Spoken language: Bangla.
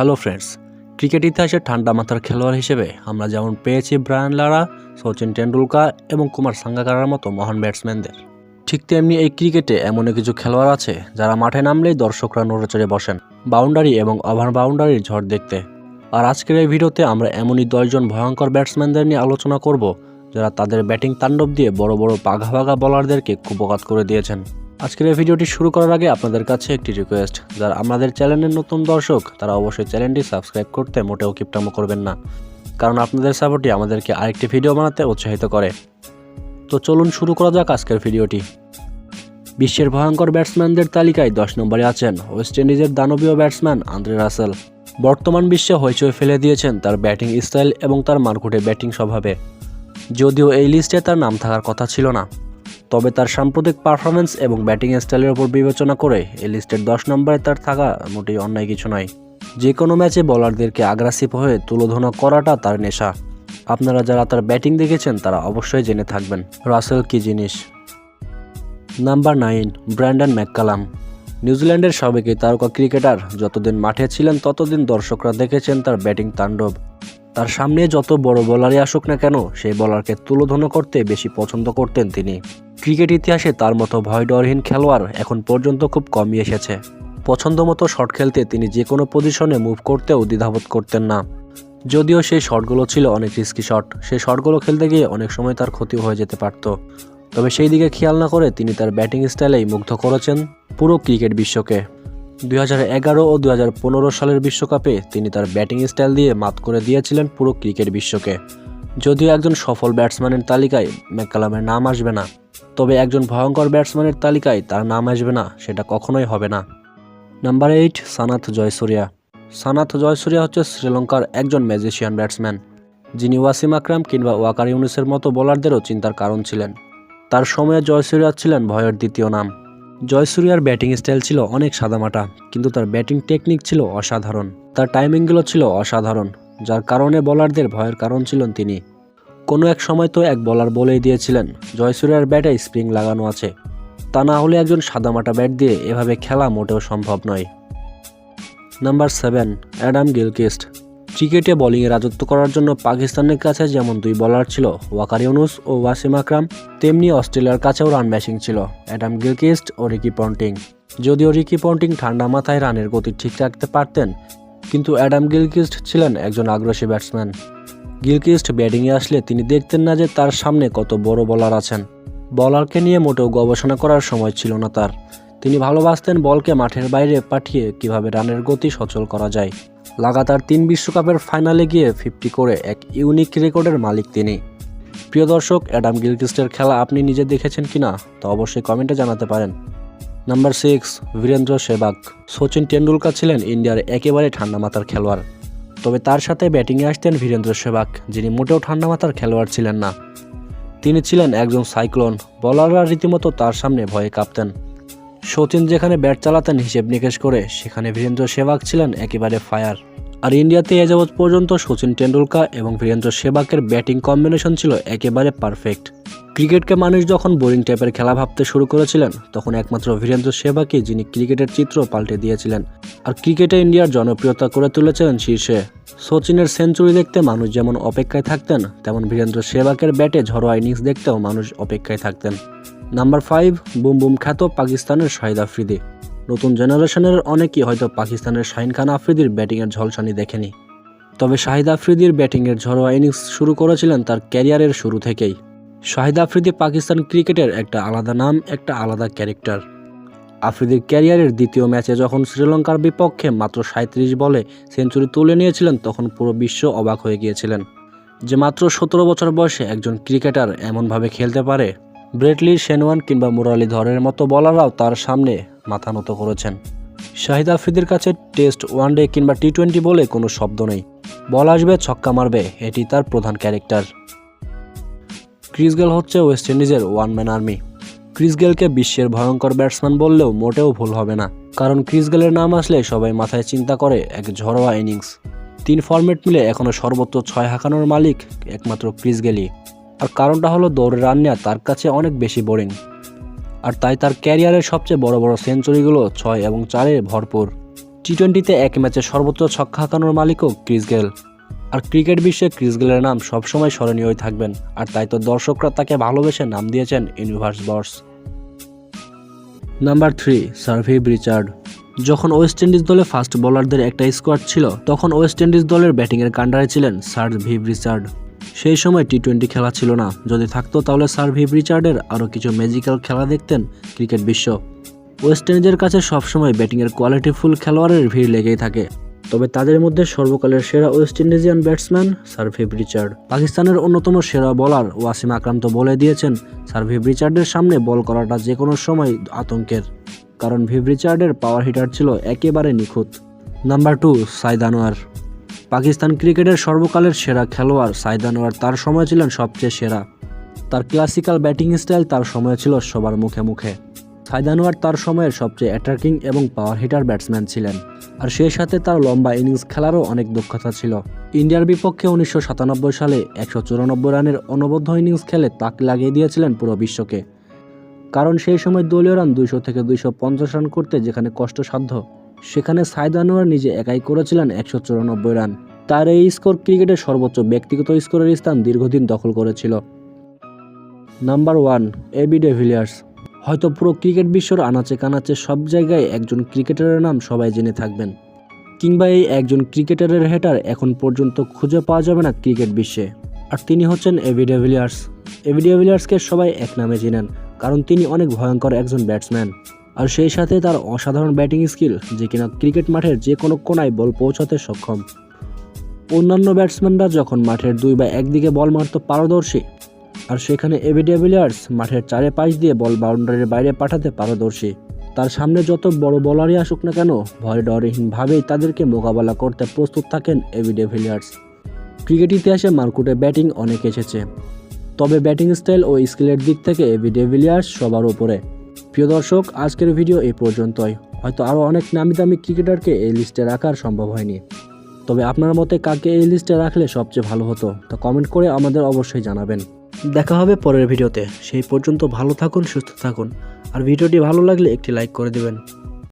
হ্যালো ফ্রেন্ডস, ক্রিকেট ইতিহাসের ঠান্ডা মাথার খেলোয়াড় হিসেবে আমরা যেমন পেয়েছি ব্রায়ান লারা, সচিন টেন্ডুলকার এবং কুমার সাঙ্গাকারার মতো মহান ব্যাটসম্যানদের। ঠিক তেমনি এই ক্রিকেটে এমন কিছু খেলোয়াড় আছে যারা মাঠে নামলেই দর্শকরা নড়েচড়ে বসেন, বাউন্ডারি এবং ওভার বাউন্ডারির ঝড় দেখতে। আর আজকের এই ভিডিওতে আমরা এমনই দশজন ভয়ঙ্কর ব্যাটসম্যানদের নিয়ে আলোচনা করব, যারা তাদের ব্যাটিং তাণ্ডব দিয়ে বড় বড় পাঘা বাঘা বলারদেরকে কুপকাত করে দিয়েছেন। আজকের এই ভিডিওটি শুরু করার আগে আপনাদের কাছে একটি রিকোয়েস্ট যারা আমাদের চ্যানেলের নতুন দর্শক, তারা অবশ্যই চ্যানেলটি সাবস্ক্রাইব করতে মোটেও কিপটামো করবেন না। কারণ আপনাদের সাপোর্টই আমাদেরকে আরেকটি ভিডিও বানাতে উৎসাহিত করে। তো চলুন শুরু করা যাক আজকের ভিডিওটি বিশ্বের ভয়ঙ্কর ব্যাটসম্যানদের তালিকায় দশ নম্বরে আছেন ওয়েস্ট ইন্ডিজের দানবীয় ব্যাটসম্যান আন্দ্রে রাসেল বর্তমান বিশ্বে হইচই ফেলে দিয়েছেন তার ব্যাটিং স্টাইল এবং তার মারকুটে ব্যাটিং স্বভাবে। যদিও এই লিস্টে তার নাম থাকার কথা ছিল না। তবে তার সাম্প্রতিক পারফরমেন্স এবং ব্যাটিং স্টাইলের উপর বিবেচনা করে এই লিস্টের দশ নম্বরে তার থাকা মোটেই অন্যায় কিছু নয়। যে কোনো ম্যাচে বলারদেরকে আগ্রাসিভ হয়ে তুলোধনা করাটা তার নেশা। আপনারা যারা তার ব্যাটিং দেখেছেন, তারা অবশ্যই জেনে থাকবেন। রাসেল কি জিনিস? Number nine, Brendon McCullum. নিউজিল্যান্ডের সাবেক এই তারকা ক্রিকেটার যতদিন মাঠে ছিলেন, ততদিন দর্শকরা দেখেছেন তার ব্যাটিং তাণ্ডব। তার সামনে যত বড় বলারই আসুক না কেন, সেই বলারকে তুলোধন করতে বেশি পছন্দ করতেন তিনি। ক্রিকেট ইতিহাসে তার মতো ভয়ডরহীন খেলোয়াড় এখন পর্যন্ত খুব কমই এসেছে। পছন্দ মতো শট খেলতে তিনি যে কোনো পজিশনে মুভ করতেও দ্বিধাবোধ করতেন না। যদিও সেই শটগুলো ছিল অনেক রিস্কি শট সেই শটগুলো খেলতে গিয়ে অনেক সময় তার ক্ষতি হয়ে যেতে পারত। তবে সেই দিকে খেয়াল না করে তিনি তার ব্যাটিং স্টাইলেই মুগ্ধ করেছেন পুরো ক্রিকেট বিশ্বকে। দুই ও দুই হাজার পনেরো সালের বিশ্বকাপে তিনি তার ব্যাটিং স্টাইল দিয়ে মাত করে দিয়েছিলেন পুরো ক্রিকেট বিশ্বকে। যদিও একজন সফল ব্যাটসম্যানের তালিকায় ম্যাককালামের নাম আসবে না। তবে একজন ভয়ঙ্কর ব্যাটসম্যানের তালিকায় তার নাম আসবে না, সেটা কখনোই হবে না। Number eight Sanath Jayasuriya. Sanath Jayasuriya হচ্ছে শ্রীলঙ্কার একজন ম্যাজিশিয়ান ব্যাটসম্যান, যিনি ওয়াসিম আকরাম কিংবা ওয়াকার ইউনুসের মতো বোলারদেরও চিন্তার কারণ ছিলেন। তার সময়ে জয়সুরিয়া ছিলেন ভয়ের দ্বিতীয় নাম। জয়সুরিয়ার ব্যাটিং স্টাইল ছিল অনেক সাদামাটা, কিন্তু তার ব্যাটিং টেকনিক ছিল অসাধারণ। তার টাইমিংগুলো ছিল অসাধারণ, যার কারণে বলারদের ভয়ের কারণ ছিলেন তিনি। কোনো এক সময় তো এক বলার বলেই দিয়েছিলেন, জয়সুরিয়ার ব্যাটে স্প্রিং লাগানো আছে। তা না হলে একজন সাদামাটা ব্যাট দিয়ে এভাবে খেলা মোটেও সম্ভব নয়। Number seven, Adam Gilchrist. ক্রিকেটে বোলিংয়ে রাজত্ব করার জন্য পাকিস্তানের কাছে যেমন দুই বলার ছিল, ওয়াকার ইউনুস ও ওয়াসিম আকরাম, তেমনি অস্ট্রেলিয়ার কাছেও রান ম্যাশিং ছিল, অ্যাডাম গিলকিস্ট ও রিকি পন্টিং। যদিও রিকি পন্টিং ঠান্ডা মাথায় রানের গতি ঠিক রাখতে পারতেন, কিন্তু অ্যাডাম গিলকিস্ট ছিলেন একজন আগ্রাসী ব্যাটসম্যান গিলকিস্ট ব্যাটিংয়ে আসলে তিনি দেখতেন না যে তার সামনে কত বড় বলার আছেন। বলারকে নিয়ে মোটেও গবেষণা করার সময় ছিল না তার। তিনি ভালোবাসতেন বলকে মাঠের বাইরে পাঠিয়ে কীভাবে রানের গতি সচল করা যায়। লাগাতার তিন বিশ্বকাপের ফাইনালে গিয়ে ফিফটি করে এক ইউনিক রেকর্ডের মালিক তিনি। প্রিয় দর্শক, অ্যাডাম গিলকিস্টের খেলা আপনি নিজে দেখেছেন কিনা তা অবশ্যই কমেন্টে জানাতে পারেন। নাম্বার সিক্স বীরেন্দ্র সেবাগ সচিন টেন্ডুলকার ছিলেন ইন্ডিয়ার একেবারে ঠান্ডা মাথার খেলোয়াড়। তবে তার সাথে ব্যাটিংয়ে আসতেন বীরেন্দ্র সেবাক যিনি মোটেও ঠান্ডা মাথার খেলোয়াড় ছিলেন না। তিনি ছিলেন একজন সাইক্লোন, বলাররা রীতিমতো তার সামনে ভয়ে কাঁপতেন। সচিন যেখানে ব্যাট চালাতেন হিসেব নিকেশ করে, সেখানে বীরেন্দ্র সেবাগ ছিলেন একেবারে ফায়ার। আর ইন্ডিয়াতে এ যাবৎ পর্যন্ত সচিন টেন্ডুলকার এবং বীরেন্দ্র সেবাকের ব্যাটিং কম্বিনেশন ছিল একেবারে পারফেক্ট। ক্রিকেটকে মানুষ যখন বোরিং টাইপের খেলা ভাবতে শুরু করেছিলেন, তখন একমাত্র বীরেন্দ্র সেবাকে যিনি ক্রিকেটের চিত্র পাল্টে দিয়েছিলেন। আর ক্রিকেটে ইন্ডিয়ার জনপ্রিয়তা করে তুলেছিলেন শীর্ষে। সচিনের সেঞ্চুরি দেখতে মানুষ যেমন অপেক্ষায় থাকতেন, তেমন বীরেন্দ্র সেবাকের ব্যাটে ঝড়োয়া ইনিংস দেখতেও মানুষ অপেক্ষায় থাকতেন। নাম্বার ফাইভ, বুম বুম খ্যাত পাকিস্তানের শাহিদ আফ্রিদি। নতুন জেনারেশনের অনেকেই হয়তো পাকিস্তানের শাহিন খান আফ্রিদির ব্যাটিংয়ের ঝলসানি দেখেনি। তবে শাহিদ আফ্রিদির ব্যাটিংয়ের ঝড়োয়া ইনিংস শুরু করেছিলেন তার ক্যারিয়ারের শুরু থেকেই। শাহিদ আফ্রিদি পাকিস্তান ক্রিকেটের একটা আলাদা নাম, একটা আলাদা ক্যারেক্টার। আফ্রিদির ক্যারিয়ারের দ্বিতীয় ম্যাচে যখন শ্রীলঙ্কার বিপক্ষে মাত্র সাঁত্রিশ বলে সেঞ্চুরি তুলে নিয়েছিলেন, তখন পুরো বিশ্ব অবাক হয়ে গিয়েছিলেন যে মাত্র সতেরো বছর বয়সে একজন ক্রিকেটার এমনভাবে খেলতে পারে। ব্রেটলি শেনওয়ান কিংবা মুরালি ধরের মতো বলাররাও তার সামনে মাথা নত করেছেন। শাহিদ আফ্রিদির কাছে টেস্ট ওয়ানডে কিংবা টি টোয়েন্টি বলে কোনো শব্দ নেই। বল আসবে, ছক্কা মারবে, এটি তার প্রধান ক্যারেক্টার। ক্রিস গেল হচ্ছে ওয়েস্ট ইন্ডিজের ওয়ান ম্যান আর্মি। ক্রিস গেলকে বিশ্বের ভয়ঙ্কর ব্যাটসম্যান বললেও মোটেও ভুল হবে না, কারণ ক্রিস গেলের নাম আসলে সবাই মাথায় চিন্তা করে এক ঝরোয়া ইনিংস। তিন ফরম্যাট মিলে এখনও সর্বোচ্চ ছয় হাঁকানোর মালিক একমাত্র ক্রিস গেলই। আর কারণটা হলো দৌড়ে রান নেওয়া তার কাছে অনেক বেশি বোরিং। আর তাই তার ক্যারিয়ারের সবচেয়ে বড় বড় সেঞ্চুরিগুলো ছয় এবং চারে ভরপুর। টি টোয়েন্টিতে এক ম্যাচে সর্বোচ্চ ছক্কা হাঁকানোর মালিকও ক্রিস গেল। আর ক্রিকেট বিশ্বে ক্রিস গেলের নাম সবসময় স্মরণীয়ই থাকবেন। আর তাই তো দর্শকরা তাকে ভালোবেসে নাম দিয়েছেন universe boss. Number three Sir Viv Richard যখন ওয়েস্ট ইন্ডিজ দলে ফাস্ট বোলারদের একটা স্কোয়াড ছিল, তখন ওয়েস্ট ইন্ডিজ দলের ব্যাটিংয়ের কাণ্ডারে ছিলেন সার ভিভ রিচার্ড সেই সময় টি টোয়েন্টি খেলা ছিল না। যদি থাকতো তাহলে সার ভিভ রিচার্ডের আরও কিছু ম্যাজিক্যাল খেলা দেখতেন ক্রিকেট বিশ্ব। ওয়েস্ট ইন্ডিজের কাছে সবসময় ব্যাটিংয়ের কোয়ালিটিফুল খেলোয়াড়ের ভিড় লেগেই থাকে। তবে তাদের মধ্যে সর্বকালের সেরা West Indian batsman Sir Viv Richard. পাকিস্তানের অন্যতম সেরা বোলার ওয়াসিম আকরাম তো বলে দিয়েছেন সার্ভিভ রিচার্ডের সামনে বল করাটা যে কোনো সময় আতঙ্কের। কারণ ভিভ রিচার্ডের পাওয়ার হিটার ছিল একেবারে নিখুঁত। নাম্বার টু সাইদ আনোয়ার পাকিস্তান ক্রিকেটের সর্বকালের সেরা খেলোয়াড় সাইদ আনোয়ার তার সময় ছিলেন সবচেয়ে সেরা। তার ক্লাসিক্যাল ব্যাটিং স্টাইল তার সময় ছিল সবার মুখে মুখে। সাইদ আনোয়ার তার সময়ের সবচেয়ে অ্যাটাকিং এবং পাওয়ার হিটার ব্যাটসম্যান ছিলেন। আর সেই সাথে তার লম্বা ইনিংস খেলারও অনেক দক্ষতা ছিল। ইন্ডিয়ার বিপক্ষে উনিশশো সাতানব্বই সালে একশো চুরানব্বই রানের অনবদ্য ইনিংস খেলে তাক লাগিয়ে দিয়েছিলেন পুরো বিশ্বকে। কারণ সেই সময় দলীয় রান দুইশো থেকে দুইশো পঞ্চাশ রান করতে যেখানে কষ্টসাধ্য সেখানে সাইদ আনোয়ার নিজে একাই করেছিলেন একশো চুরানব্বই রান। তার এই স্কোর ক্রিকেটের সর্বোচ্চ ব্যক্তিগত স্কোরের স্থান দীর্ঘদিন দখল করেছিল। Number one AB de Villiers. হয়তো পুরো ক্রিকেট বিশ্বর আনাচে কানাচে সব জায়গায় একজন ক্রিকেটারের নাম সবাই জেনে থাকবেন। কিংবা এই একজন ক্রিকেটারের হেটার এখন পর্যন্ত খুঁজে পাওয়া যাবে না ক্রিকেট বিশ্বে। আর তিনি হচ্ছেন এবি ডেভিলিয়ার্স। এবি ডেভিলিয়ার্সকে সবাই এক নামে চেনেন, কারণ তিনি অনেক ভয়ঙ্কর একজন ব্যাটসম্যান। আর সেই সাথে তার অসাধারণ ব্যাটিং স্কিল, যে কিনা ক্রিকেট মাঠের যে কোনো কোনায় বল পৌঁছাতে সক্ষম। অন্যান্য ব্যাটসম্যানরা যখন মাঠের দুই বা একদিকে বল মারত পারদর্শী, আর সেখানে এবি ডেভিলিয়ার্স মাঠের চারে পাশ দিয়ে বল বাউন্ডারির বাইরে পাঠাতে পারদর্শী, তার সামনে যত বড় বলারই আসুক না কেন, ভয় ডরহীনভাবেই তাদেরকে মোকাবেলা করতে প্রস্তুত থাকেন এবি ডেভিলিয়ার্স ক্রিকেট ইতিহাসে মার্কুটে ব্যাটিং অনেক এসেছে, তবে ব্যাটিং স্টাইল ও স্কিলের দিক থেকে এবি ডেভিলিয়ার্স সবার উপরে। প্রিয় দর্শক, আজকের ভিডিও এই পর্যন্তই। হয়তো আরও অনেক নামি দামি ক্রিকেটারকে এই লিস্টে রাখার সম্ভব হয়নি। তবে আপনার মতে কাকে এই লিস্টে রাখলে সবচেয়ে ভালো হতো, তা কমেন্ট করে আমাদের অবশ্যই জানাবেন। দেখা হবে পরের ভিডিওতে। সেই পর্যন্ত ভালো থাকুন, সুস্থ থাকুন। আর ভিডিওটি ভালো লাগলে একটি লাইক করে দেবেন।